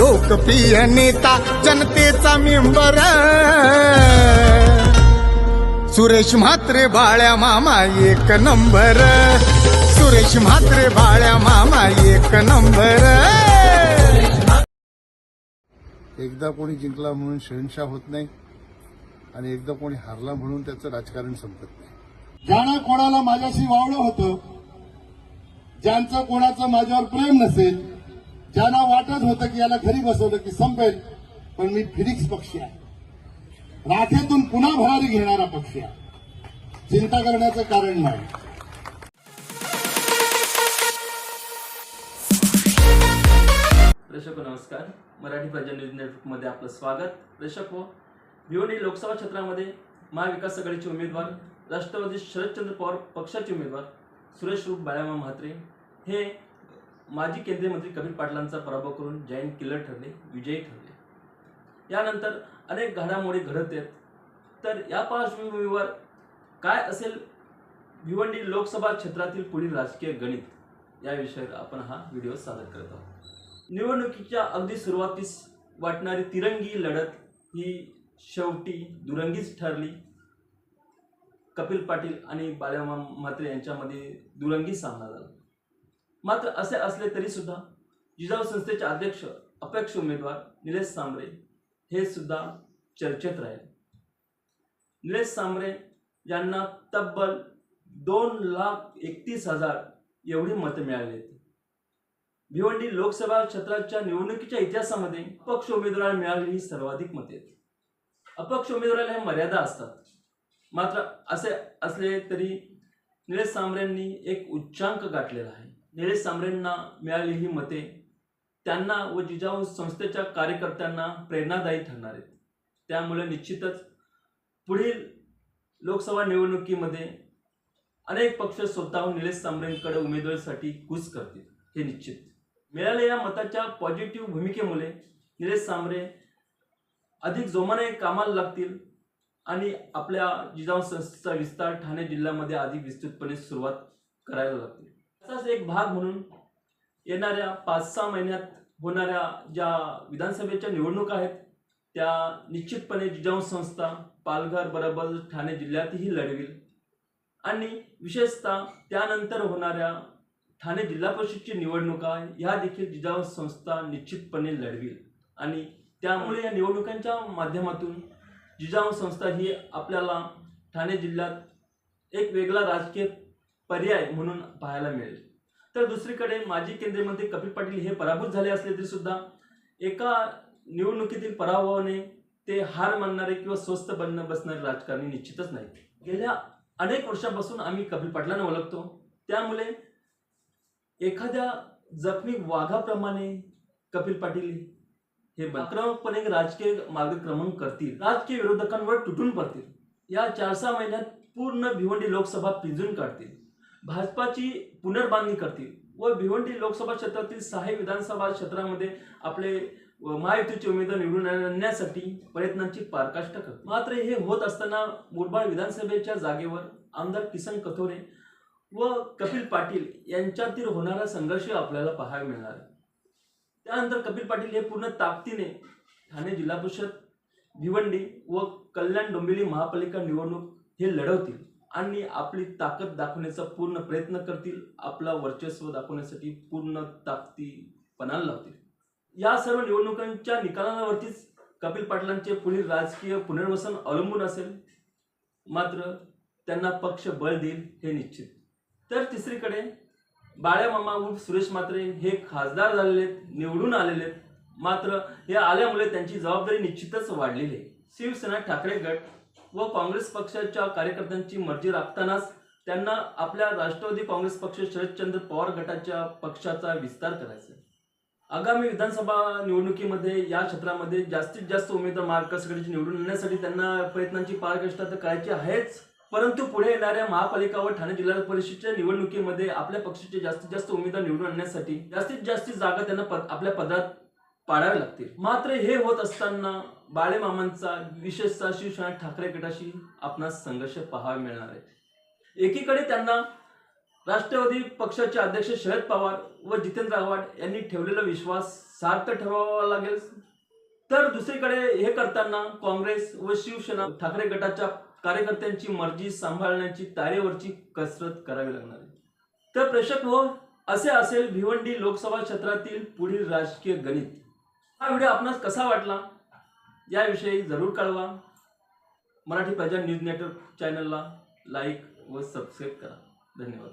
लोकप्रिय नेता जनतेचा मेंबर. सुरेश म्हात्रे बाळ्या मामा एक नंबर. सुरेश म्हात्रे बाळ्या मामा एक नंबर. एकदा कोणी जिंकला म्हणून शहनशाह होत नाही आणि एकदा कोणी हारला म्हणून त्याचं राजकारण संपत नाही. ज्यानं कोणाला माझ्याशी वावलं होतं ज्यांचं कोणाचं माझ्यावर प्रेम नसेल ज्यांना वाटत होतं की याला घरी बसवलं की संपेल पण मी फिनिक्स पक्षी आहे. राखेतून पुन्हा भरारी घेणारा पक्षी आहे. चिंता करण्याचं कारण नाही. प्रेक्षक हो, नमस्कार. मराठी प्रजा न्यूज नेटवर्कमध्ये आपलं स्वागत. प्रेक्षक हो भिवंडी लोकसभा क्षेत्रामध्ये महाविकास आघाडीचे उमेदवार राष्ट्रवादी शरदचंद्र पवार पक्षाचे उमेदवार सुरेश रूप बाळामा म्हात्रे हे माजी केंद्रीय मंत्री कपिल पाटलांचा पराभव करून जैन किल्लर ठरले विजयी ठरले. यानंतर अनेक घडामोडी घडत आहेत. तर या पार्श्वभूमीवर काय असेल भिवंडी लोकसभा क्षेत्रातील पुढील राजकीय गणित? या विषयावर आपण हा व्हिडिओ सादर करत आहोत. निवडणुकीच्या अगदी सुरुवातीस वाटणारी तिरंगी लढत ही शेवटी दुरंगीच ठरली. कपिल पाटील आणि बाळ्या म्हात्रे यांच्यामध्ये दुरंगी सामना झाला. मात्र असे असले तरी सुद्धा जिजाऊ संस्थेचे अध्यक्ष अपेक्ष उमेदवार निलेश सांबरे हे सुद्धा चर्चेत राहिले. निलेश सांबरे यांना तब्बल दोन लाख एकतीस हजार एवढी मतं मिळाली होती. भिवंडी लोकसभा क्षेत्राच्या निवडणुकीच्या इतिहासामध्ये अपक्ष उमेदवाराला मिळालेली ही सर्वाधिक मते आहेत. अपक्ष उमेदवाराला हे मर्यादा असतात. मात्र असे असले तरी निलेश सांबरेंनी एक उच्चांक गाठलेला आहे. निलेश सांबरेंना मिळाली ही मते त्यांना व जिजाऊ संस्थेच्या कार्यकर्त्यांना प्रेरणादायी ठरणार आहेत. त्यामुळे निश्चितच पुढील लोकसभा निवडणुकीमध्ये अनेक पक्ष स्वतःहून निलेश सांबरेंकडे उमेदवारीसाठी कूच करतील हे निश्चित. मिळालेल्या मताच्या पॉझिटिव्ह भूमिकेमुळे निलेश सांबरे अधिक जोमाने कामाला लागतील आणि आपल्या जिजाऊ संस्थेचा विस्तार ठाणे जिल्ह्यामध्ये अधिक विस्तृतपणे सुरुवात करायला लागतील. त्याचाच एक भाग म्हणून येणाऱ्या पाच सहा महिन्यात होणाऱ्या ज्या विधानसभेच्या निवडणुका आहेत त्या निश्चितपणे जिजाऊ संस्था पालघर बरोबर ठाणे जिल्ह्यातही लढवील. आणि विशेषतः त्यानंतर होणाऱ्या ठाणे जिल्हा परिषदची निवडणुका ह्या देखील जिजाऊ संस्था निश्चितपणे लढवील. आणि त्यामुळे या निवडणुकांच्या माध्यमातून जिजाऊ संस्था ही आपल्याला ठाणे जिल्ह्यात एक वेगळा राजकीय पर्याय म्हणून पाहायला मिळेल. तर दुसरीकडे माजी केंद्रीय मंत्री कपिल पाटील हे पराभूत झाले असले तरी सुद्धा एका निवडणुकीतील पराभवाने ते हार मानणारे किंवा स्वस्त बनणं बसणारे राजकारणी निश्चितच नाही गेल्या अनेक वर्षापासून आम्ही कपिल पाटलांना ओळखतो. त्यामुळे एखाद्या जखमी वाघाप्रमाणे कपिल पाटील हे आक्रमकपणे राजकीय मार्गक्रमण करतील. राजकीय विरोधकांवर तुटून पडतील. या चार सहा महिन्यात पूर्ण भिवंडी लोकसभा पिंजून काढतील. भाजपाची पुनर्बांधणी करतील. व भिवंडी लोकसभा क्षेत्रातील सहा विधानसभा क्षेत्रामध्ये आपले महायुतीचे उमेदवार निवडून आणण्यासाठी प्रयत्नांची पारकाष्ट कर मात्र हे होत असताना मुरबाड विधानसभेच्या जागेवर आमदार किसन कथोरे व कपिल पाटील यांच्यातील होणारा संघर्ष आपल्याला पाहायला मिळणार आहे. त्यानंतर कपिल पाटील हे पूर्ण ताकदीने ठाणे जिल्हा परिषद भिवंडी व कल्याण डोंबिवली महापालिका निवडणूक हे लढवतील. आणि आपली ताकद दाखवण्याचा पूर्ण प्रयत्न करतील. आपला वर्चस्व दाखवण्यासाठी पूर्ण ताकदीपणाला लावतील. या सर्व निवडणुकांच्या निकालांवरतीच कपिल पाटलांचे पुढील राजकीय पुनर्वसन अवलंबून असेल. मात्र त्यांना पक्ष बळ देईल हे निश्चित. तर तिसरीकडे बाळ्या मामा उर्फ सुरेश मात्रे हे खासदार झालेले आहेत निवडून आलेले आहेत. मात्र हे आल्यामुळे त्यांची जबाबदारी निश्चितच वाढलेली आहे. शिवसेना ठाकरे गट व काँग्रेस पक्षाच्या कार्यकर्त्यांची मर्जी राखतानाच त्यांना आपल्या राष्ट्रवादी काँग्रेस पक्ष शरदचंद्र पवार गटाच्या पक्षाचा विस्तार करायचा आगामी विधानसभा निवडणुकीमध्ये या क्षेत्रामध्ये जास्तीत जास्त उमेदवार महाविकास निवडून आणण्यासाठी त्यांना प्रयत्नांची पराकाष्ठा तर करायची आहेच. परंतु पुढे येणाऱ्या महापालिका व ठाणे जिल्हा परिषदेच्या निवडणुकीमध्ये आपल्या पक्षाचे जास्तीत जास्त उमेदवार निवडून आणण्यासाठी जास्तीत जास्त जागा त्यांना पद आपल्या पदात पाडावे लागतील. मात्र हे होत असताना बाळेमामांचा विशेषतः शिवसेना ठाकरे गटाशी आपणास संघर्ष पाहावा मिळणार आहे. एकीकडे त्यांना राष्ट्रवादी पक्षाचे अध्यक्ष शरद पवार व जितेंद्र आव्हाड यांनी ठेवलेला विश्वास सार्थ ठरवावा लागेल. तर दुसरीकडे हे करताना काँग्रेस व शिवसेना ठाकरे गटाच्या कार्यकर्त्यांची मर्जी सांभाळण्याची तारेवरची कसरत करावी लागणार आहे. तर प्रेक्षक हो असे असेल भिवंडी लोकसभा क्षेत्रातील पुढील राजकीय गणित. हा व्हिडिओ आपणास कसा वाटला याविषयी जरूर कळवा. मराठी प्रजा न्यूज नेटवर्क चॅनलला लाईक व सबस्क्राईब करा. धन्यवाद.